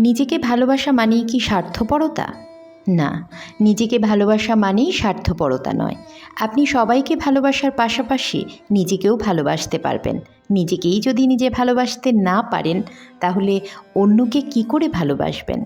নিজেকে ভালোবাসা মানেই কি স্বার্থপরতা? না, নিজেকে ভালোবাসা মানেই স্বার্থপরতা নয়। আপনি সবাইকে ভালোবাসার পাশাপাশি নিজেকেও ভালোবাসতে পারবেন। নিজেকেই যদি নিজে ভালোবাসতে না পারেন, তাহলে অন্যকে কি করে ভালোবাসবেন?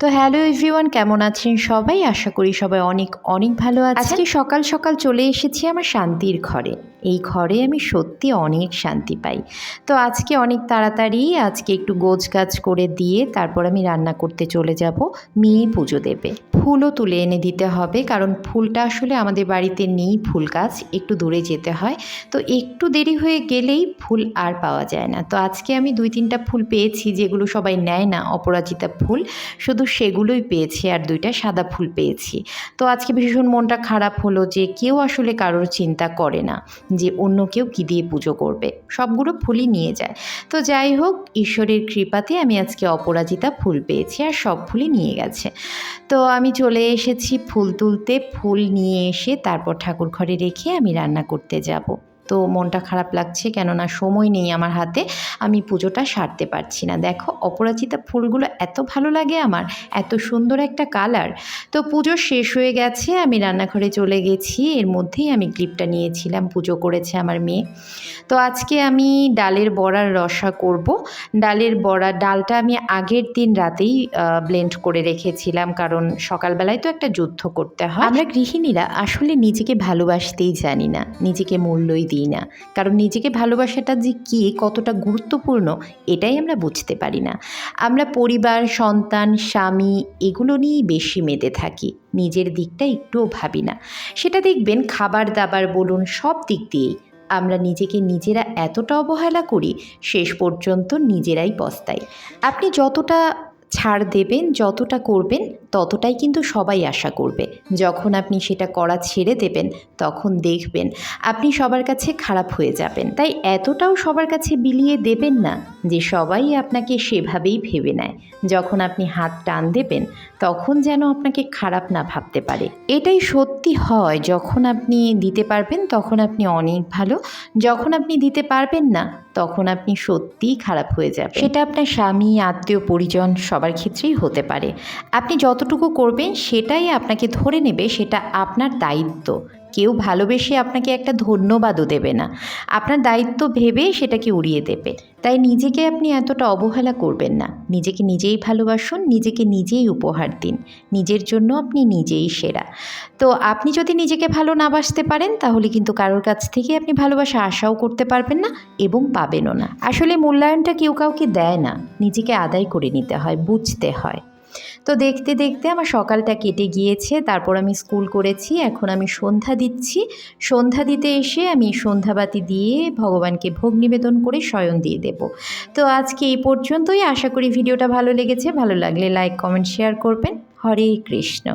তো হ্যালো এভরিওয়ান, কেমন আছেন সবাই? আশা করি সবাই অনেক অনেক ভালো আছে আজকে সকাল সকাল চলে এসেছি আমার শান্তির ঘরে। এই ঘরে আমি সত্যি অনেক শান্তি পাই। তো আজকে অনেক তাড়াতাড়ি, আজকে একটু গোজ গাছ করে দিয়ে তারপর আমি রান্না করতে চলে যাব মেয়ে পুজো দেবে। ফুলও তুলে এনে দিতে হবে, কারণ ফুলটা আসলে আমাদের বাড়িতে নেই ফুল গাছ, একটু দূরে যেতে হয়। তো একটু দেরি হয়ে গেলেই ফুল আর পাওয়া যায় না। তো আজকে আমি দুই, তিনটা ফুল পেয়েছি যেগুলো সবাই নেয় না, অপরাজিতা ফুল। শুধু সেগুলোই পেয়েছি আর দুইটা সাদা ফুল পেয়েছি। তো আজকে ভীষণ মনটা খারাপ হলো যে কেউ আসলে কারোর চিন্তা করে না, যে অন্য কেউ কী দিয়ে পুজো করবে। সবগুলো ফুলই নিয়ে যায়। তো যাই হোক, ঈশ্বরের কৃপাতে আমি আজকে অপরাজিতা ফুল পেয়েছি আর সব ফুলই নিয়ে গেছে। তো আমি চলে এসেছি ফুল তুলতে। ফুল নিয়ে এসে তারপর ঠাকুর ঘরে রেখে আমি রান্না করতে যাব। তো মনটা খারাপ লাগছে কেননা সময় নেই আমার হাতে, আমি পুজোটা সারতে পারছি না। দেখো, অপরাজিতা ফুলগুলো এত ভালো লাগে আমার, এত সুন্দর একটা কালার। তো পুজো শেষ হয়ে গেছে, আমি রান্নাঘরে চলে গেছি, এর মধ্যেই আমি ক্লিপটা নিয়েছিলাম, পুজো করেছে আমার মেয়ে। তো আজকে আমি ডালের বড়ার রসা করব। ডালের বড়া, ডালটা আমি আগের দিন রাতেই ব্লেন্ড করে রেখেছিলাম, কারণ সকালবেলায় তো একটা যুদ্ধ করতে হয়। আমরা গৃহিণীরা আসলে নিজেকে ভালোবাসতেই জানি না, নিজেকে মূল্যই দিই না। কারণ নিজেকে ভালোবাসাটা যে কী, কতটা গুরুত্বপূর্ণ, এটাই আমরা বুঝতে পারি না। আমরা পরিবার, সন্তান, স্বামী, এগুলো নিয়েই বেশি মেতে থাকি। নিজের দিকটা একটুও ভাবি না। সেটা দেখবেন খাবার দাবার বলুন, সব দিক দিয়েই আমরা নিজেকে নিজেরা এতটা অবহেলা করি, শেষ পর্যন্ত নিজেরাই পস্তাই। আপনি যতটা ছাড় দেবেন, যতটা করবেন, ততটাই কিন্তু সবাই আশা করবে। যখন আপনি সেটা করা ছেড়ে দেবেন, তখন দেখবেন আপনি সবার কাছে খারাপ হয়ে যাবেন। তাই এতটাও সবার কাছে বিলিয়ে দেবেন না যে সবাই আপনাকে সেভাবেই ভেবে নেয়। যখন আপনি হাত টান দেবেন, তখন যেন আপনাকে খারাপ না ভাবতে পারে। এটাই সত্যি হয়, যখন আপনি দিতে পারবেন, তখন আপনি অনেক ভালো। যখন আপনি দিতে পারবেন না তখন আপনি সত্যিই খারাপ হয়ে যাবেন। সেটা আপনার স্বামী, আত্মীয়, পরিজন সবার ক্ষেত্রেই হতে পারে। আপনি যতটুকু করবেন সেটাই আপনাকে ধরে নেবে, সেটা আপনার দায়িত্ব। কেউ ভালোবেসে আপনাকে একটা ধন্যবাদও দেবে না। আপনার দায়িত্ব ভেবে সেটাকে উড়িয়ে দেবে। তাই নিজেকে আপনি এতটা অবহেলা করবেন না। নিজেকে নিজেই ভালোবাসুন, নিজেকে নিজেই উপহার দিন। নিজের জন্য আপনি নিজেই সেরা। তো আপনি যদি নিজেকে ভালো না বাসতে পারেন, তাহলে কিন্তু কারোর কাছ থেকে আপনি ভালোবাসা আশাও করতে পারবেন না এবং পাবেনও না। আসলে মূল্যায়নটা কেউ কাউকে দেয় না। নিজেকে আদায় করে নিতে হয়, বুঝতে হয়। তো দেখতে দেখতে আমার সকালটা কেটে গিয়েছে, তারপর আমি স্কুল করেছি, এখন আমি সন্ধ্যা দিচ্ছি। সন্ধ্যা দিতে এসে আমি সন্ধ্যাবাতি দিয়ে ভগবানকে ভোগ নিবেদন করে শয়ন দিয়ে দেব। তো আজকে এই পর্যন্তই, আশা করি ভিডিওটা ভালো লেগেছে, ভালো লাগলে লাইক কমেন্ট শেয়ার করবেন। হরে কৃষ্ণ।